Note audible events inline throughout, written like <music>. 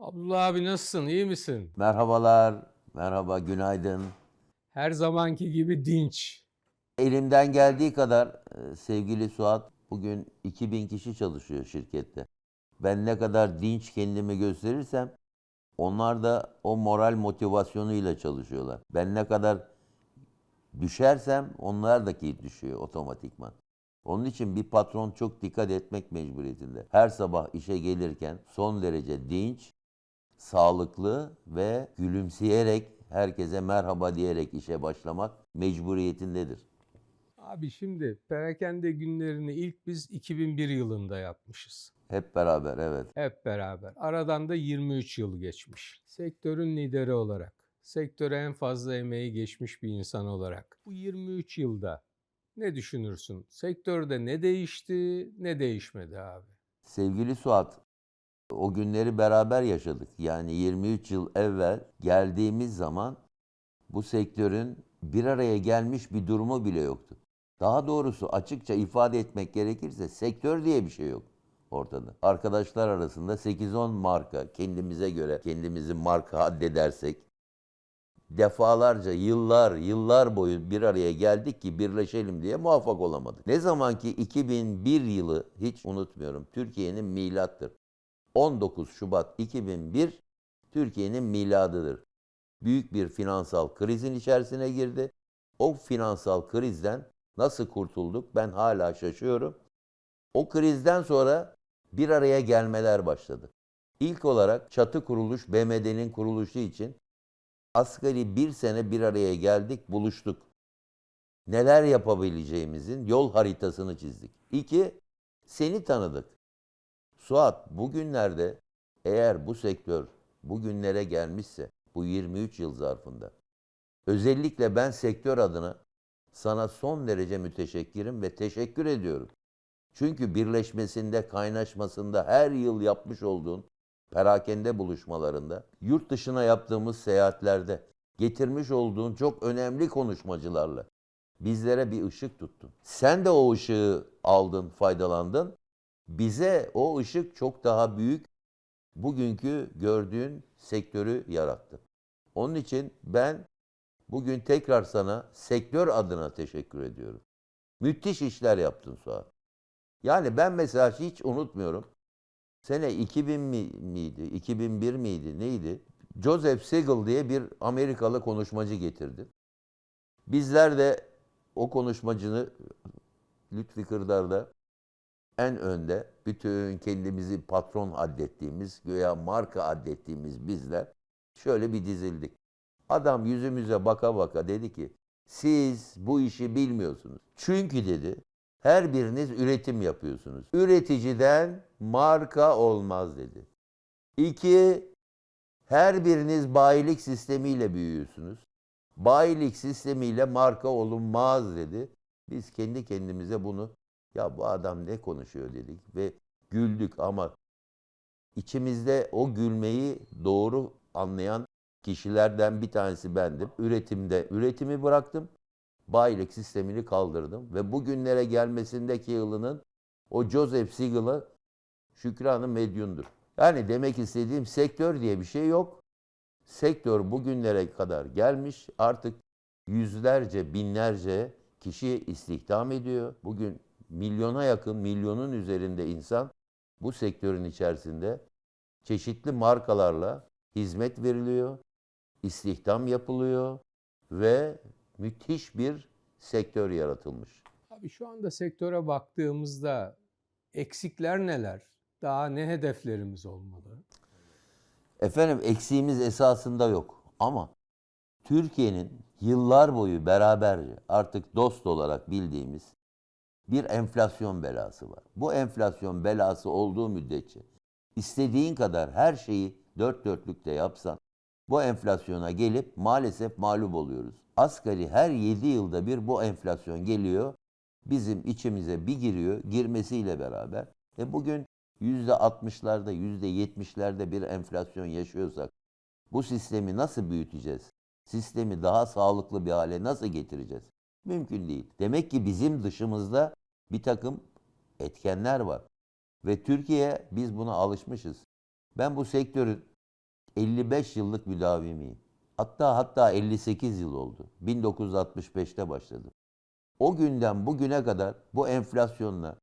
Abdullah abi nasılsın? İyi misin? Merhabalar, merhaba, günaydın. Her zamanki gibi dinç. Elimden geldiği kadar e, sevgili Suat, bugün 2000 kişi çalışıyor şirkette. Ben ne kadar dinç kendimi gösterirsem, onlar da o moral motivasyonuyla çalışıyorlar. Ben ne kadar düşersem, onlar da ki düşüyor otomatikman. Onun için bir patron çok dikkat etmek mecburiyetinde. Her sabah işe gelirken son derece dinç, sağlıklı ve gülümseyerek herkese merhaba diyerek işe başlamak mecburiyetindedir. Abi şimdi perakende günlerini ilk biz 2001 yılında yapmışız. Hep beraber evet. Hep beraber. Aradan da 23 yıl geçmiş. Sektörün lideri olarak, sektöre en fazla emeği geçmiş bir insan olarak. Bu 23 yılda ne düşünürsün? Sektörde ne değişti, ne değişmedi abi? Sevgili Suat, o günleri beraber yaşadık. Yani 23 yıl evvel geldiğimiz zaman bu sektörün bir araya gelmiş bir durumu bile yoktu. Daha doğrusu açıkça ifade etmek gerekirse sektör diye bir şey yok ortada. Arkadaşlar arasında 8-10 marka kendimize göre kendimizi marka addedersek defalarca yıllar yıllar boyu bir araya geldik ki birleşelim diye muvaffak olamadık. Ne zaman ki 2001 yılı hiç unutmuyorum Türkiye'nin milattır. 19 Şubat 2001 Türkiye'nin miladıdır. Büyük bir finansal krizin içerisine girdi. O finansal krizden nasıl kurtulduk ben hala şaşıyorum. O krizden sonra bir araya gelmeler başladı. İlk olarak çatı kuruluş BMD'nin kuruluşu için asgari bir sene bir araya geldik, buluştuk. Neler yapabileceğimizin yol haritasını çizdik. İki, seni tanıdık. Suat bugünlerde eğer bu sektör bugünlere gelmişse bu 23 yıl zarfında özellikle ben sektör adına sana son derece müteşekkirim ve teşekkür ediyorum. Çünkü birleşmesinde, kaynaşmasında her yıl yapmış olduğun perakende buluşmalarında, yurt dışına yaptığımız seyahatlerde getirmiş olduğun çok önemli konuşmacılarla bizlere bir ışık tuttun. Sen de o ışığı aldın, faydalandın. Bize o ışık çok daha büyük bugünkü gördüğün sektörü yarattı. Onun için ben bugün tekrar sana sektör adına teşekkür ediyorum. Müthiş işler yaptın Suat. Yani ben mesela hiç unutmuyorum. Sene 2000 mi, miydi? 2001 miydi? Neydi? Joseph Siegel diye bir Amerikalı konuşmacı getirdi. Bizler de o konuşmacını Lütfi Kırdar'da en önde bütün kendimizi patron addettiğimiz, göya marka addettiğimiz bizler şöyle bir dizildik. Adam yüzümüze baka baka dedi ki siz bu işi bilmiyorsunuz. Çünkü dedi her biriniz üretim yapıyorsunuz. Üreticiden marka olmaz dedi. İki, her biriniz bayilik sistemiyle büyüyorsunuz. Bayilik sistemiyle marka olunmaz dedi. Biz kendi kendimize bunu ya bu adam ne konuşuyor dedik ve güldük ama içimizde o gülmeyi doğru anlayan kişilerden bir tanesi bendim. Üretimde üretimi bıraktım. Bayilik sistemini kaldırdım ve bugünlere gelmesindeki yılının o Joseph Siegel'a şükranı medyundur. Yani demek istediğim sektör diye bir şey yok. Sektör bugünlere kadar gelmiş. Artık yüzlerce, binlerce kişi istihdam ediyor. Bugün milyona yakın, milyonun üzerinde insan bu sektörün içerisinde çeşitli markalarla hizmet veriliyor, istihdam yapılıyor ve müthiş bir sektör yaratılmış. Abi şu anda sektöre baktığımızda eksikler neler? Daha ne hedeflerimiz olmalı? Efendim eksiğimiz esasında yok ama Türkiye'nin yıllar boyu beraberce artık dost olarak bildiğimiz bir enflasyon belası var. Bu enflasyon belası olduğu müddetçe istediğin kadar her şeyi dört dörtlükte yapsan bu enflasyona gelip maalesef mağlup oluyoruz. Asgari her 7 yılda bir bu enflasyon geliyor. Bizim içimize bir giriyor. Girmesiyle beraber. E bugün %60'larda, %70'lerde bir enflasyon yaşıyorsak bu sistemi nasıl büyüteceğiz? Sistemi daha sağlıklı bir hale nasıl getireceğiz? Mümkün değil. Demek ki bizim dışımızda Bir takım etkenler var. Ve Türkiye biz buna alışmışız. Ben bu sektörün 55 yıllık müdavimiyim. Hatta hatta 58 yıl oldu. 1965'te başladım. O günden bugüne kadar bu enflasyonla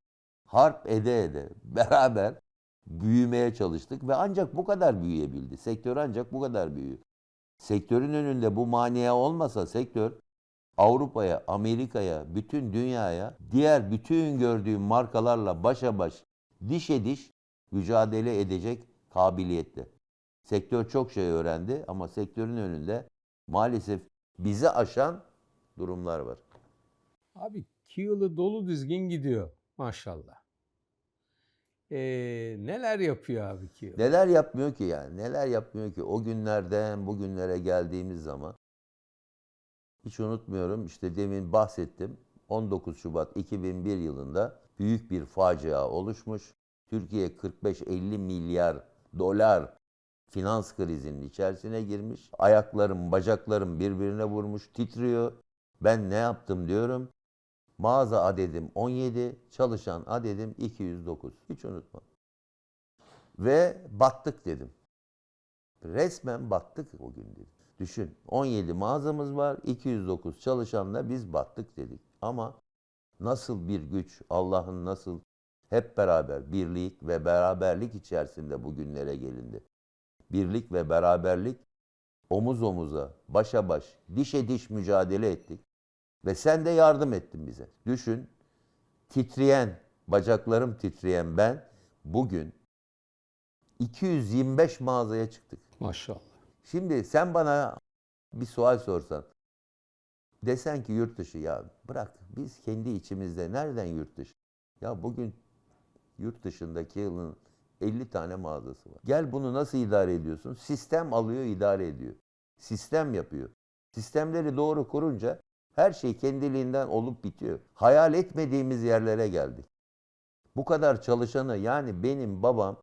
harp ede ede <laughs> beraber büyümeye çalıştık ve ancak bu kadar büyüyebildi. Sektör ancak bu kadar büyüyor. Sektörün önünde bu maniye olmasa sektör Avrupa'ya, Amerika'ya, bütün dünyaya diğer bütün gördüğüm markalarla başa baş, dişe diş mücadele edecek kabiliyette. Sektör çok şey öğrendi ama sektörün önünde maalesef bizi aşan durumlar var. Abi iki yılı dolu dizgin gidiyor maşallah. Ee, neler yapıyor abi iki yıl? Neler yapmıyor ki yani? Neler yapmıyor ki? O günlerden bugünlere geldiğimiz zaman hiç unutmuyorum işte demin bahsettim. 19 Şubat 2001 yılında büyük bir facia oluşmuş. Türkiye 45-50 milyar dolar finans krizinin içerisine girmiş. Ayaklarım, bacaklarım birbirine vurmuş, titriyor. Ben ne yaptım diyorum. Mağaza adedim 17, çalışan adedim 209. Hiç unutma. Ve battık dedim. Resmen battık o gün dedim. Düşün 17 mağazamız var, 209 çalışanla biz battık dedik. Ama nasıl bir güç, Allah'ın nasıl hep beraber birlik ve beraberlik içerisinde bugünlere gelindi. Birlik ve beraberlik omuz omuza, başa baş, dişe diş mücadele ettik. Ve sen de yardım ettin bize. Düşün, titreyen, bacaklarım titreyen ben bugün 225 mağazaya çıktık. Maşallah. Şimdi sen bana bir sual sorsan. Desen ki yurt dışı ya bırak biz kendi içimizde nereden yurt dışı? Ya bugün yurt dışındaki yılın 50 tane mağazası var. Gel bunu nasıl idare ediyorsun? Sistem alıyor idare ediyor. Sistem yapıyor. Sistemleri doğru kurunca her şey kendiliğinden olup bitiyor. Hayal etmediğimiz yerlere geldik. Bu kadar çalışanı yani benim babam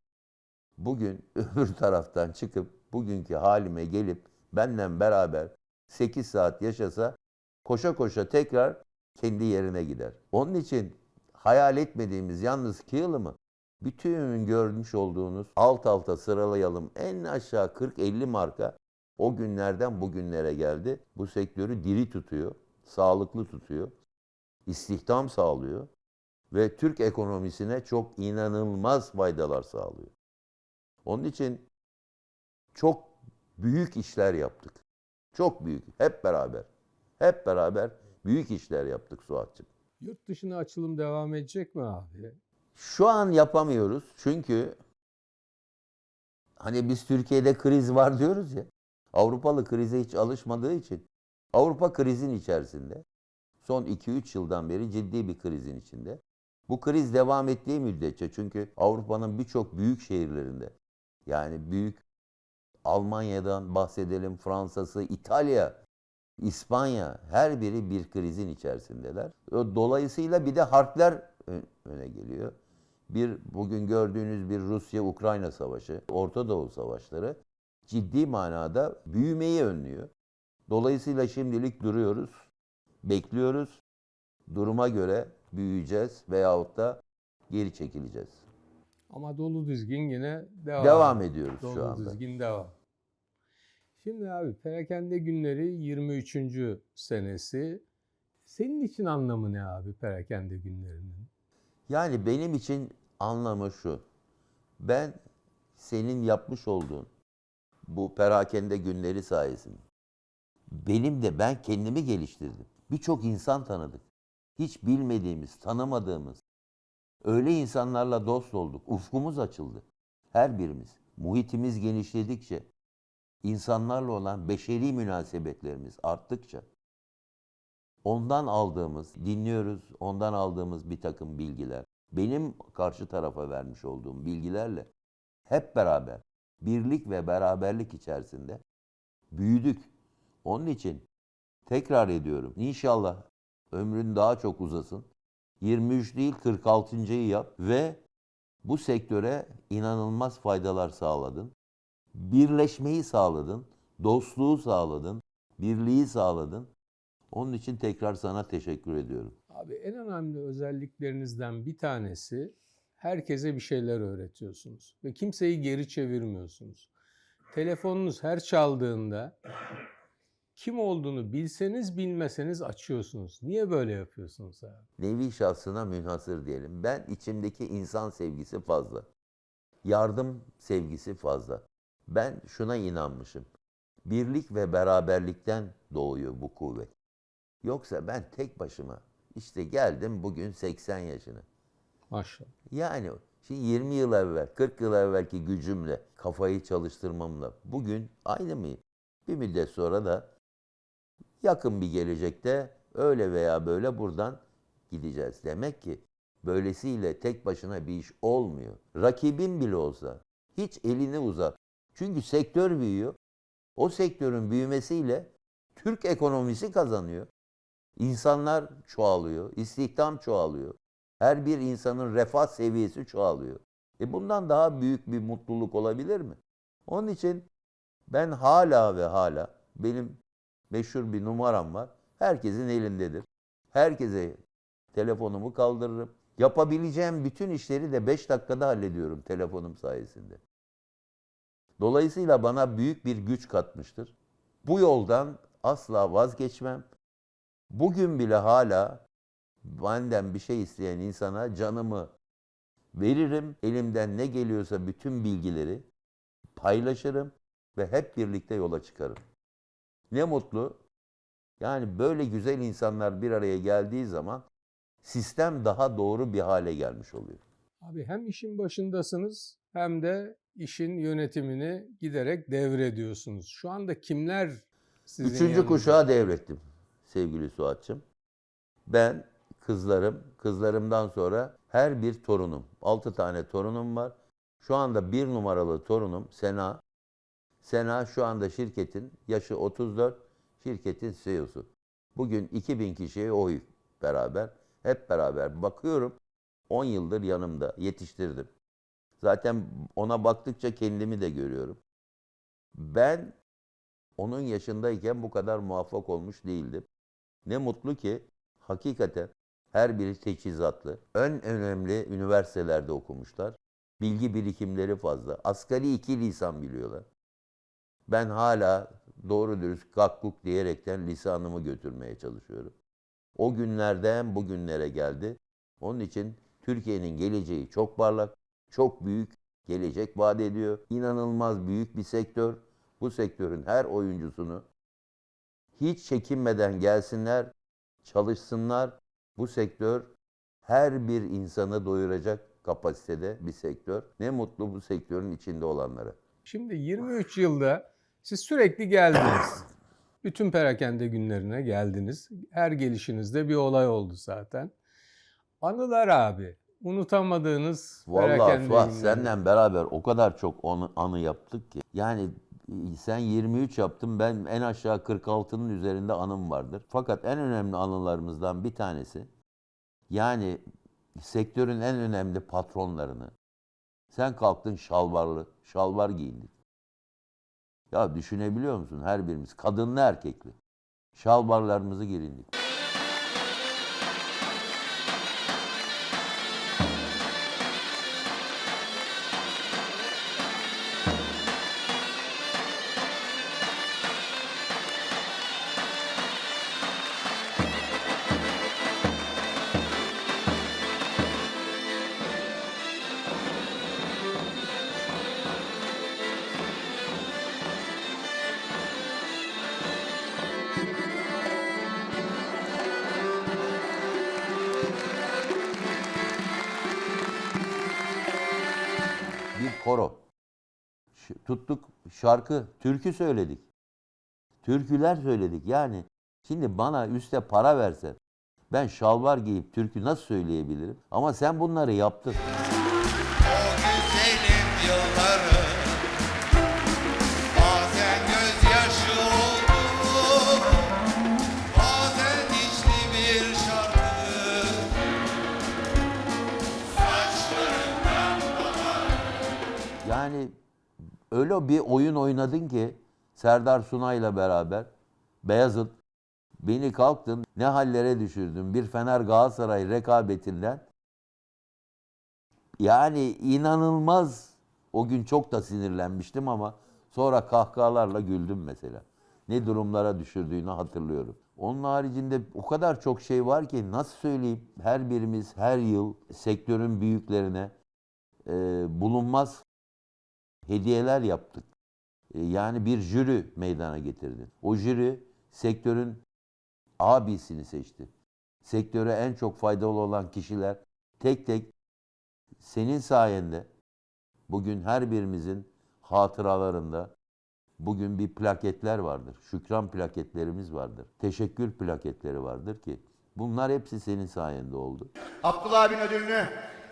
bugün <laughs> öbür taraftan çıkıp bugünkü halime gelip benden beraber 8 saat yaşasa koşa koşa tekrar kendi yerine gider. Onun için hayal etmediğimiz yalnız iki yılımı bütün görmüş olduğunuz alt alta sıralayalım en aşağı 40-50 marka o günlerden bugünlere geldi. Bu sektörü diri tutuyor, sağlıklı tutuyor, istihdam sağlıyor ve Türk ekonomisine çok inanılmaz faydalar sağlıyor. Onun için çok büyük işler yaptık. Çok büyük. Hep beraber. Hep beraber büyük işler yaptık Suat'cığım. Yurt dışına açılım devam edecek mi abi? Şu an yapamıyoruz çünkü hani biz Türkiye'de kriz var diyoruz ya. Avrupalı krize hiç alışmadığı için Avrupa krizin içerisinde. Son 2-3 yıldan beri ciddi bir krizin içinde. Bu kriz devam ettiği müddetçe çünkü Avrupa'nın birçok büyük şehirlerinde yani büyük Almanya'dan bahsedelim, Fransa'sı, İtalya, İspanya her biri bir krizin içerisindeler. Dolayısıyla bir de harpler ö- öne geliyor. Bir bugün gördüğünüz bir Rusya-Ukrayna savaşı, Orta Doğu savaşları ciddi manada büyümeyi önlüyor. Dolayısıyla şimdilik duruyoruz, bekliyoruz. Duruma göre büyüyeceğiz veyahut da geri çekileceğiz. Ama dolu dizgin yine devam. Devam ediyoruz Dolu şu anda. dizgin devam. Şimdi abi perakende günleri 23. senesi. Senin için anlamı ne abi perakende günlerinin? Yani benim için anlamı şu. Ben senin yapmış olduğun bu perakende günleri sayesinde benim de ben kendimi geliştirdim. Birçok insan tanıdık. Hiç bilmediğimiz, tanımadığımız öyle insanlarla dost olduk. Ufkumuz açıldı. Her birimiz. Muhitimiz genişledikçe, insanlarla olan beşeri münasebetlerimiz arttıkça ondan aldığımız, dinliyoruz, ondan aldığımız bir takım bilgiler, benim karşı tarafa vermiş olduğum bilgilerle hep beraber birlik ve beraberlik içerisinde büyüdük. Onun için tekrar ediyorum inşallah ömrün daha çok uzasın. 23 değil 46.yı yap ve bu sektöre inanılmaz faydalar sağladın. Birleşmeyi sağladın, dostluğu sağladın, birliği sağladın. Onun için tekrar sana teşekkür ediyorum. Abi en önemli özelliklerinizden bir tanesi herkese bir şeyler öğretiyorsunuz ve kimseyi geri çevirmiyorsunuz. Telefonunuz her çaldığında kim olduğunu bilseniz bilmeseniz açıyorsunuz. Niye böyle yapıyorsunuz abi? Nevi şahsına münhasır diyelim. Ben içimdeki insan sevgisi fazla. Yardım sevgisi fazla. Ben şuna inanmışım. Birlik ve beraberlikten doğuyor bu kuvvet. Yoksa ben tek başıma işte geldim bugün 80 yaşına. Maşallah. Yani şimdi 20 yıl evvel, 40 yıl evvelki gücümle, kafayı çalıştırmamla bugün aynı mıyım? Bir müddet sonra da yakın bir gelecekte öyle veya böyle buradan gideceğiz. Demek ki böylesiyle tek başına bir iş olmuyor. Rakibin bile olsa hiç elini uzat. Çünkü sektör büyüyor. O sektörün büyümesiyle Türk ekonomisi kazanıyor. İnsanlar çoğalıyor, istihdam çoğalıyor. Her bir insanın refah seviyesi çoğalıyor. E bundan daha büyük bir mutluluk olabilir mi? Onun için ben hala ve hala benim meşhur bir numaram var. Herkesin elindedir. Herkese telefonumu kaldırırım. Yapabileceğim bütün işleri de 5 dakikada hallediyorum telefonum sayesinde. Dolayısıyla bana büyük bir güç katmıştır. Bu yoldan asla vazgeçmem. Bugün bile hala benden bir şey isteyen insana canımı veririm. Elimden ne geliyorsa bütün bilgileri paylaşırım ve hep birlikte yola çıkarım. Ne mutlu. Yani böyle güzel insanlar bir araya geldiği zaman sistem daha doğru bir hale gelmiş oluyor. Abi hem işin başındasınız hem de işin yönetimini giderek devrediyorsunuz. Şu anda kimler sizin Üçüncü yanınızda? kuşağı devrettim sevgili Suat'cığım. Ben, kızlarım, kızlarımdan sonra her bir torunum. Altı tane torunum var. Şu anda bir numaralı torunum Sena. Sena şu anda şirketin yaşı 34, şirketin CEO'su. Bugün 2000 kişiye oy beraber, hep beraber bakıyorum. 10 yıldır yanımda, yetiştirdim. Zaten ona baktıkça kendimi de görüyorum. Ben onun yaşındayken bu kadar muvaffak olmuş değildim. Ne mutlu ki hakikaten her biri teçhizatlı. En önemli üniversitelerde okumuşlar. Bilgi birikimleri fazla. Asgari iki lisan biliyorlar. Ben hala doğru dürüst kakkuk diyerekten lisanımı götürmeye çalışıyorum. O günlerden bugünlere geldi. Onun için Türkiye'nin geleceği çok parlak, çok büyük gelecek vaat ediyor. İnanılmaz büyük bir sektör. Bu sektörün her oyuncusunu hiç çekinmeden gelsinler, çalışsınlar. Bu sektör her bir insanı doyuracak kapasitede bir sektör. Ne mutlu bu sektörün içinde olanlara. Şimdi 23 yılda siz sürekli geldiniz. <coughs> Bütün perakende günlerine geldiniz. Her gelişinizde bir olay oldu zaten. Anılar abi. Unutamadığınız Vallahi perakende Fuat günleri. senden beraber o kadar çok anı, anı yaptık ki. Yani sen 23 yaptın ben en aşağı 46'nın üzerinde anım vardır. Fakat en önemli anılarımızdan bir tanesi yani sektörün en önemli patronlarını sen kalktın şalvarlı, şalvar giyindik. Ya düşünebiliyor musun her birimiz kadınlı erkekli şalvarlarımızı giyindik. Şarkı, türkü söyledik. Türküler söyledik. Yani şimdi bana üste para versen ben şalvar giyip türkü nasıl söyleyebilirim? Ama sen bunları yaptın. Öyle bir oyun oynadın ki Serdar Sunay'la beraber Beyazıt Beni kalktın ne hallere düşürdün. Bir Fener Galatasaray rekabetinden. Yani inanılmaz. O gün çok da sinirlenmiştim ama sonra kahkahalarla güldüm mesela. Ne durumlara düşürdüğünü hatırlıyorum. Onun haricinde o kadar çok şey var ki nasıl söyleyeyim her birimiz her yıl sektörün büyüklerine e, bulunmaz hediyeler yaptık. E, yani bir jüri meydana getirdin. O jüri sektörün abisini seçti. Sektöre en çok faydalı olan kişiler tek tek senin sayende bugün her birimizin hatıralarında bugün bir plaketler vardır. Şükran plaketlerimiz vardır. Teşekkür plaketleri vardır ki bunlar hepsi senin sayende oldu. Abdullah abin ödülünü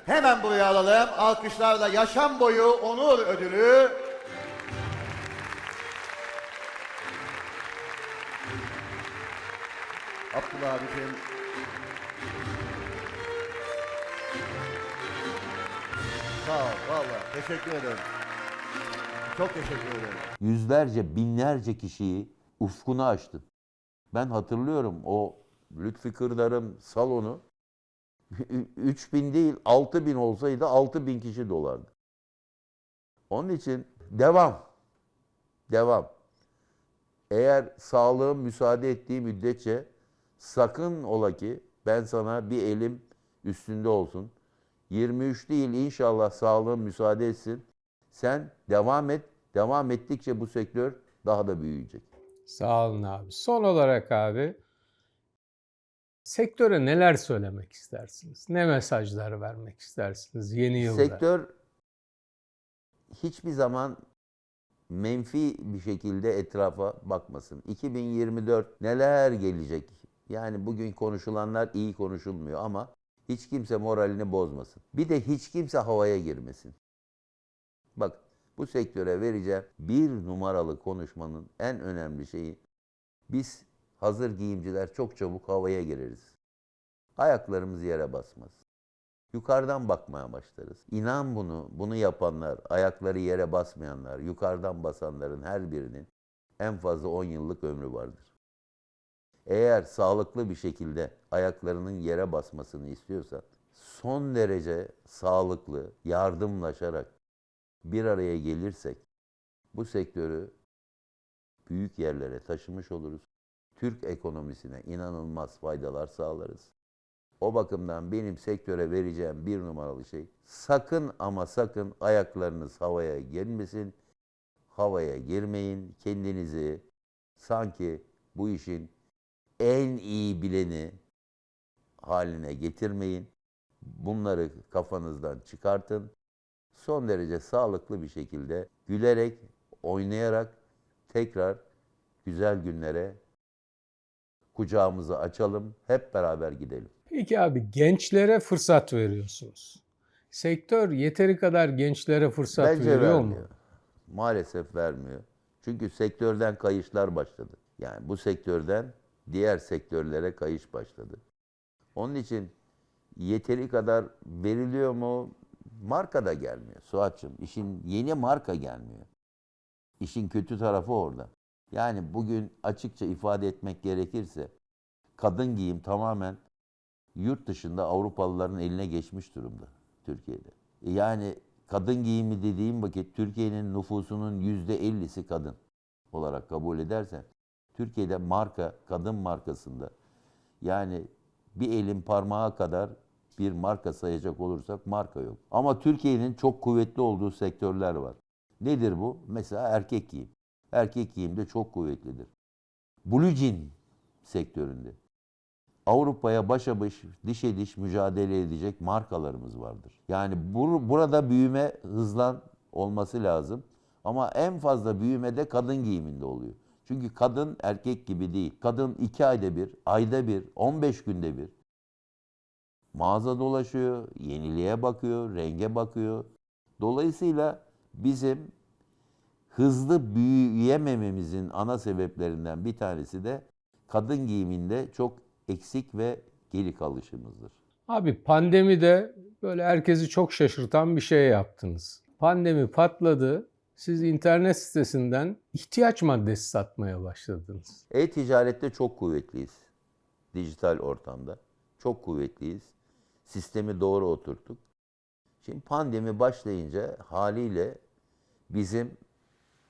hemen buraya alalım. Alkışlarla yaşam boyu onur ödülü. Abdullah abicim. Sağ ol valla teşekkür ederim. Çok teşekkür ederim. yüzlerce, binlerce kişiyi ufkuna açtın. Ben hatırlıyorum o Lütfi Kırdar'ın salonu 3000 değil 6000 olsaydı 6000 kişi dolardı. Onun için devam. Devam. Eğer sağlığım müsaade ettiği müddetçe sakın ola ki ben sana bir elim üstünde olsun. 23 değil inşallah sağlığım müsaade etsin. Sen devam et. Devam ettikçe bu sektör daha da büyüyecek. Sağ olun abi. Son olarak abi sektöre neler söylemek istersiniz? Ne mesajlar vermek istersiniz yeni yılda? Sektör hiçbir zaman menfi bir şekilde etrafa bakmasın. 2024 neler gelecek? Yani bugün konuşulanlar iyi konuşulmuyor ama hiç kimse moralini bozmasın. Bir de hiç kimse havaya girmesin. Bak bu sektöre vereceğim bir numaralı konuşmanın en önemli şeyi biz hazır giyimciler çok çabuk havaya gireriz. Ayaklarımız yere basmaz. Yukarıdan bakmaya başlarız. İnan bunu, bunu yapanlar, ayakları yere basmayanlar, yukarıdan basanların her birinin en fazla 10 yıllık ömrü vardır. Eğer sağlıklı bir şekilde ayaklarının yere basmasını istiyorsan, son derece sağlıklı, yardımlaşarak bir araya gelirsek bu sektörü büyük yerlere taşımış oluruz. Türk ekonomisine inanılmaz faydalar sağlarız. O bakımdan benim sektöre vereceğim bir numaralı şey sakın ama sakın ayaklarınız havaya girmesin. Havaya girmeyin. Kendinizi sanki bu işin en iyi bileni haline getirmeyin. Bunları kafanızdan çıkartın. Son derece sağlıklı bir şekilde gülerek, oynayarak tekrar güzel günlere kucağımızı açalım. Hep beraber gidelim. Peki abi gençlere fırsat veriyorsunuz. Sektör yeteri kadar gençlere fırsat Bence veriyor vermiyor. mu? Maalesef vermiyor. Çünkü sektörden kayışlar başladı. Yani bu sektörden diğer sektörlere kayış başladı. Onun için yeteri kadar veriliyor mu? Marka da gelmiyor Suat'cığım. İşin yeni marka gelmiyor. İşin kötü tarafı orada. Yani bugün açıkça ifade etmek gerekirse kadın giyim tamamen yurt dışında Avrupalıların eline geçmiş durumda Türkiye'de. E Yani kadın giyimi dediğim vakit Türkiye'nin nüfusunun yüzde ellisi kadın olarak kabul edersen Türkiye'de marka, kadın markasında yani bir elin parmağı kadar bir marka sayacak olursak marka yok. Ama Türkiye'nin çok kuvvetli olduğu sektörler var. Nedir bu? Mesela erkek giyim. Erkek giyimde çok kuvvetlidir. Blue jean sektöründe. Avrupa'ya başa baş, dişe diş mücadele edecek markalarımız vardır. Yani bur- burada büyüme hızlan olması lazım. Ama en fazla büyüme de kadın giyiminde oluyor. Çünkü kadın erkek gibi değil. Kadın iki ayda bir, ayda bir, 15 günde bir mağaza dolaşıyor, yeniliğe bakıyor, renge bakıyor. Dolayısıyla bizim hızlı büyüyemememizin ana sebeplerinden bir tanesi de kadın giyiminde çok eksik ve geri kalışımızdır. Abi pandemide böyle herkesi çok şaşırtan bir şey yaptınız. Pandemi patladı. Siz internet sitesinden ihtiyaç maddesi satmaya başladınız. E-ticarette çok kuvvetliyiz. Dijital ortamda. Çok kuvvetliyiz. Sistemi doğru oturttuk. Şimdi pandemi başlayınca haliyle bizim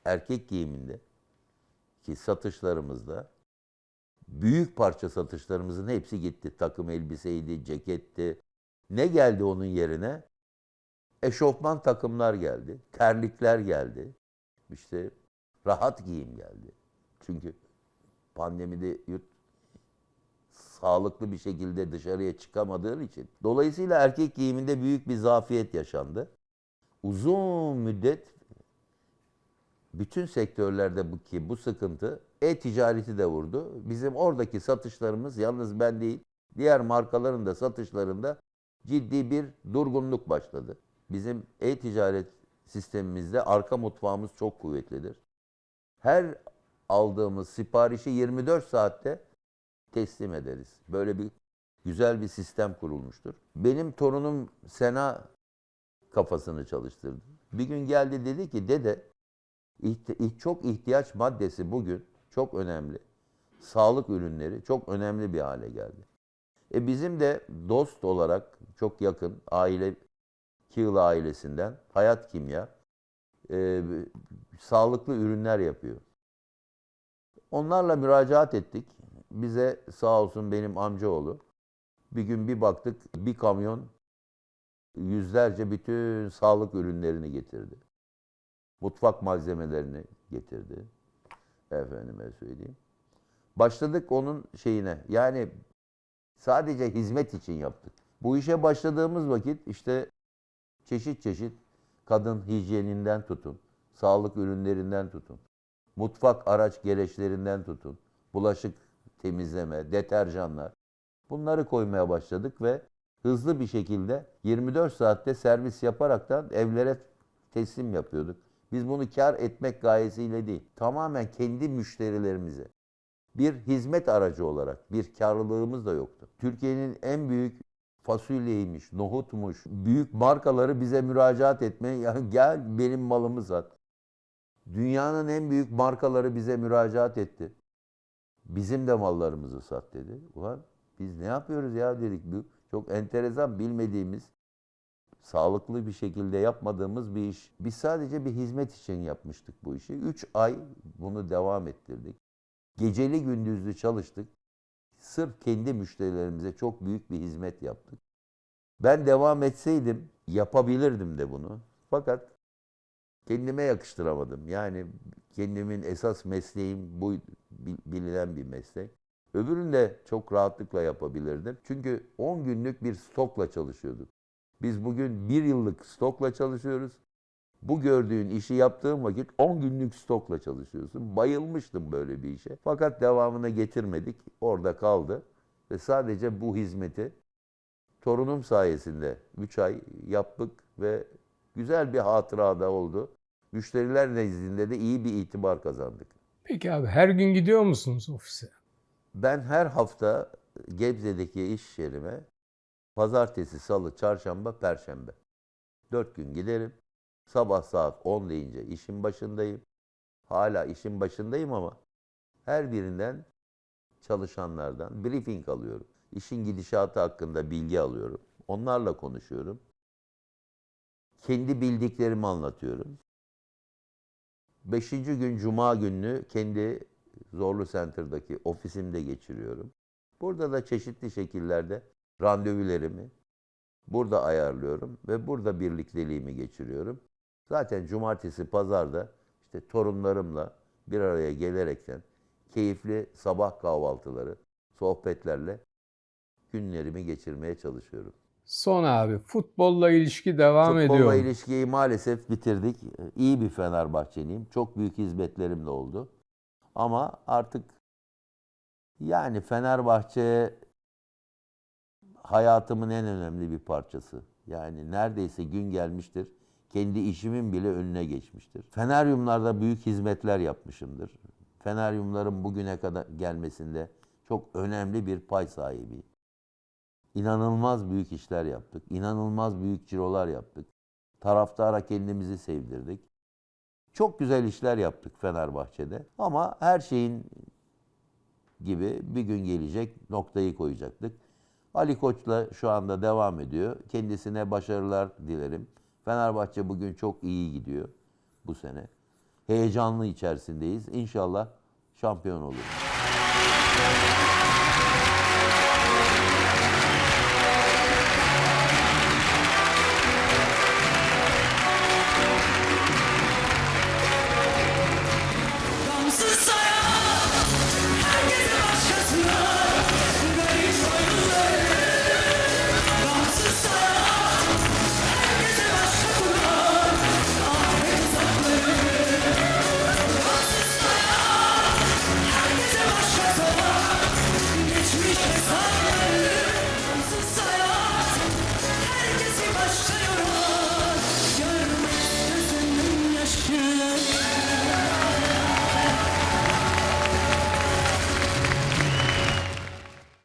erkek giyiminde ki satışlarımızda büyük parça satışlarımızın hepsi gitti. Takım elbiseydi, ceketti. Ne geldi onun yerine? Eşofman takımlar geldi. Terlikler geldi. İşte rahat giyim geldi. Çünkü pandemide yurt sağlıklı bir şekilde dışarıya çıkamadığın için. Dolayısıyla erkek giyiminde büyük bir zafiyet yaşandı. Uzun müddet bütün sektörlerde bu ki bu sıkıntı e-ticareti de vurdu. Bizim oradaki satışlarımız yalnız ben değil, diğer markaların da satışlarında ciddi bir durgunluk başladı. Bizim e-ticaret sistemimizde arka mutfağımız çok kuvvetlidir. Her aldığımız siparişi 24 saatte teslim ederiz. Böyle bir güzel bir sistem kurulmuştur. Benim torunum Sena kafasını çalıştırdı. Bir gün geldi dedi ki dede çok ihtiyaç maddesi bugün çok önemli. Sağlık ürünleri çok önemli bir hale geldi. E bizim de dost olarak çok yakın aile Kığıl ailesinden Hayat Kimya e, sağlıklı ürünler yapıyor. Onlarla müracaat ettik. Bize sağ olsun benim amcaoğlu bir gün bir baktık bir kamyon yüzlerce bütün sağlık ürünlerini getirdi. Mutfak malzemelerini getirdi. Efendime söyleyeyim. Başladık onun şeyine. Yani sadece hizmet için yaptık. Bu işe başladığımız vakit işte çeşit çeşit kadın hijyeninden tutun, sağlık ürünlerinden tutun, mutfak araç gereçlerinden tutun, bulaşık temizleme, deterjanlar. Bunları koymaya başladık ve hızlı bir şekilde 24 saatte servis yaparaktan evlere teslim yapıyorduk. Biz bunu kar etmek gayesiyle değil, tamamen kendi müşterilerimize bir hizmet aracı olarak bir karlılığımız da yoktu. Türkiye'nin en büyük fasulyeymiş, nohutmuş, büyük markaları bize müracaat etmeye <laughs> ya gel benim malımı sat. Dünyanın en büyük markaları bize müracaat etti. Bizim de mallarımızı sat dedi. Ulan biz ne yapıyoruz ya dedik. Bu çok enteresan bilmediğimiz, sağlıklı bir şekilde yapmadığımız bir iş. Biz sadece bir hizmet için yapmıştık bu işi. Üç ay bunu devam ettirdik. Geceli gündüzlü çalıştık. Sırf kendi müşterilerimize çok büyük bir hizmet yaptık. Ben devam etseydim yapabilirdim de bunu. Fakat kendime yakıştıramadım. Yani kendimin esas mesleğim bu bil- bilinen bir meslek. Öbürünü de çok rahatlıkla yapabilirdim. Çünkü 10 günlük bir stokla çalışıyorduk. Biz bugün bir yıllık stokla çalışıyoruz. Bu gördüğün işi yaptığım vakit 10 günlük stokla çalışıyorsun. Bayılmıştım böyle bir işe. Fakat devamını getirmedik. Orada kaldı. Ve sadece bu hizmeti torunum sayesinde 3 ay yaptık ve güzel bir hatıra da oldu. Müşteriler nezdinde de iyi bir itibar kazandık. Peki abi her gün gidiyor musunuz ofise? Ben her hafta Gebze'deki iş yerime pazartesi, salı, çarşamba, perşembe. Dört gün giderim. Sabah saat 10 deyince işin başındayım. Hala işin başındayım ama her birinden çalışanlardan briefing alıyorum. İşin gidişatı hakkında bilgi alıyorum. Onlarla konuşuyorum. Kendi bildiklerimi anlatıyorum. Beşinci gün Cuma gününü kendi Zorlu Center'daki ofisimde geçiriyorum. Burada da çeşitli şekillerde randevularımı burada ayarlıyorum ve burada birlikteliğimi geçiriyorum. Zaten cumartesi, pazarda işte torunlarımla bir araya gelerekten keyifli sabah kahvaltıları, sohbetlerle günlerimi geçirmeye çalışıyorum. Son abi futbolla ilişki devam Futbolla ediyor. mu? ilişkiyi maalesef bitirdik. İyi bir Fenerbahçeliyim. Çok büyük hizmetlerim de oldu. Ama artık yani Fenerbahçe hayatımın en önemli bir parçası. Yani neredeyse gün gelmiştir. Kendi işimin bile önüne geçmiştir. Feneryumlarda büyük hizmetler yapmışımdır. Feneryumların bugüne kadar gelmesinde çok önemli bir pay sahibiyim. İnanılmaz büyük işler yaptık. İnanılmaz büyük cirolar yaptık. Taraftara kendimizi sevdirdik. Çok güzel işler yaptık Fenerbahçe'de. Ama her şeyin gibi bir gün gelecek noktayı koyacaktık. Ali Koç'la şu anda devam ediyor. Kendisine başarılar dilerim. Fenerbahçe bugün çok iyi gidiyor bu sene. Heyecanlı içerisindeyiz. İnşallah şampiyon oluruz.